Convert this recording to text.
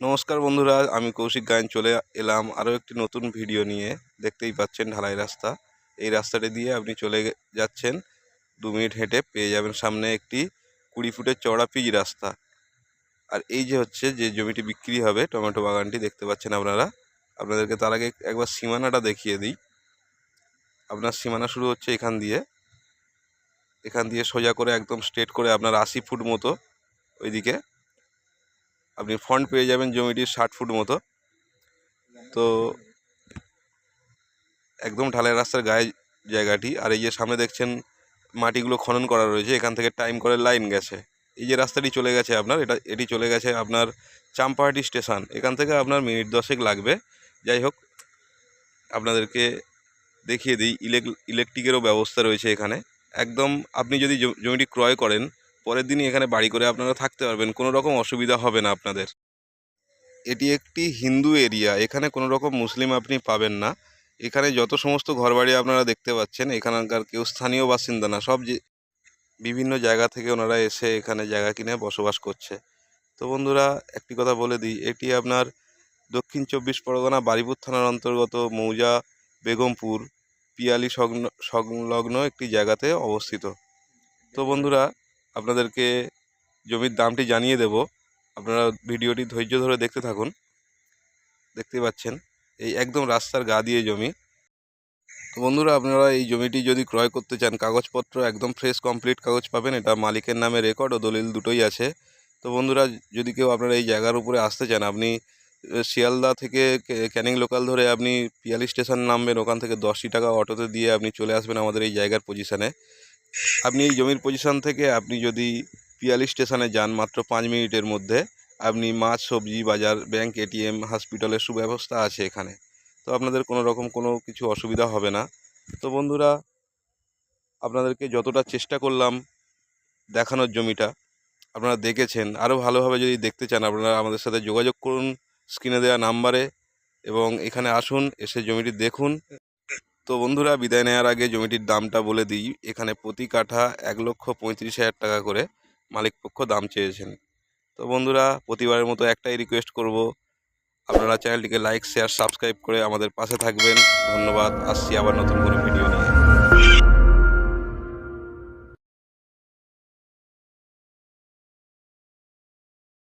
নমস্কার বন্ধুরা, আমি কৌশিক গায়ন চলে এলাম আরও একটি নতুন ভিডিও নিয়ে। দেখতেই পাচ্ছেন ঢালাই রাস্তা। এই রাস্তাটি দিয়ে আপনি চলে যাচ্ছেন, দু মিনিট হেঁটে পেয়ে যাবেন সামনে একটি কুড়ি ফুটের চওড়া পিচ রাস্তা। আর এই যে হচ্ছে যে জমিটি বিক্রি হবে টমেটো বাগানটি, দেখতে পাচ্ছেন আপনারা। আপনাদেরকে তার আগে একবার সীমানাটা দেখিয়ে দিই। আপনার সীমানা শুরু হচ্ছে এখান দিয়ে। এখান দিয়ে সোজা করে একদম স্ট্রেট করে আপনার আশি ফুট মতো ওইদিকে আপনি ফন্ট পেয়ে যাবেন জমিটির ষাট ফুট মতো। তো একদম ঢালাই রাস্তার গায়ে জায়গাটি। আর এই যে সামনে দেখছেন, মাটিগুলো খনন করা রয়েছে। এখান থেকে টাইম করে লাইন গেছে। এই যে রাস্তাটি চলে গেছে আপনার, এটা, এটি চলে গেছে আপনার চাম্পাহাটি স্টেশন এখান থেকে আপনার মিনিট দশেক লাগবে। যাই হোক, আপনাদেরকে দেখিয়ে দিই ইলেক ইলেকট্রিকেরও ব্যবস্থা রয়েছে এখানে। একদম আপনি যদি জমিটি ক্রয় করেন পরের দিনই এখানে বাড়ি করে আপনারা থাকতে পারবেন কোনো রকম অসুবিধা হবে না আপনাদের। এটি একটি হিন্দু এরিয়া, এখানে কোনো রকম মুসলিম আপনি পাবেন না। এখানে যত সমস্ত ঘরবাড়ি আপনারা দেখতে পাচ্ছেন, এখানকার কেউ স্থানীয় বাসিন্দা না, সব যে বিভিন্ন জায়গা থেকে ওনারা এসে এখানে জায়গা কিনে বসবাস করছে। তো বন্ধুরা, একটি কথা বলে দিই, এটি আপনার দক্ষিণ চব্বিশ পরগনা বারিপুর থানার অন্তর্গত মৌজা বেগমপুর পিয়ালি সংলগ্ন একটি জায়গাতে অবস্থিত। তো বন্ধুরা আপনাদেরকে জমির দামটি জানিয়ে দেব। আপনারা ভিডিওটি ধৈর্য ধরে দেখতে থাকুন। দেখতেই পাচ্ছেন, এই একদম রাস্তার গা দিয়ে জমি। তো বন্ধুরা, আপনারা এই জমিটি যদি ক্রয় করতে চান, কাগজপত্র একদম ফ্রেশ কমপ্লিট কাগজ পাবেন। এটা মালিকের নামে রেকর্ড ও দলিল দুটোই আছে। তো বন্ধুরা, যদি কেউ আপনারা এই জায়গার উপরে আসতে চান, আপনি শিয়ালদা থেকে ক্যানিং লোকাল ধরে আপনি পিয়ালি স্টেশন নামবেন। ওখান থেকে দশটি টাকা অটোতে দিয়ে আপনি চলে আসবেন আমাদের এই জায়গার পজিশানে আপনি এই জমির পজিশন থেকে আপনি যদি পিয়ালি স্টেশনে যান মাত্র পাঁচ মিনিটের মধ্যে, আপনি মাছ, সবজি, বাজার ব্যাংক এটিএম হসপিটালের সুব্যবস্থা আছে এখানে। তো আপনাদের কোনো রকম কোনো কিছু অসুবিধা হবে না। তো বন্ধুরা, আপনাদেরকে যতটা চেষ্টা করলাম দেখানোর জমিটা, আপনারা দেখেছেন। আরও ভালোভাবে যদি দেখতে চান, আপনারা আমাদের সাথে যোগাযোগ করুন স্ক্রিনে দেওয়া নাম্বারে এবং এখানে আসুন, এসে জমিটি দেখুন। তো বন্ধুরা বিদায় নেওয়ার আগে জমিটির দামটা বলে দিই। এখানে প্রতি কাঠা এক লক্ষ পঁয়ত্রিশ হাজার টাকা করে মালিকপক্ষ দাম চেয়েছেন। তো বন্ধুরা, প্রতিবারের মতো একটাই রিকোয়েস্ট করব। আপনারা চ্যানেলটিকে লাইক শেয়ার সাবস্ক্রাইব করে আমাদের পাশে থাকবেন। ধন্যবাদ। আসছি আবার নতুন করে ভিডিও নিয়ে।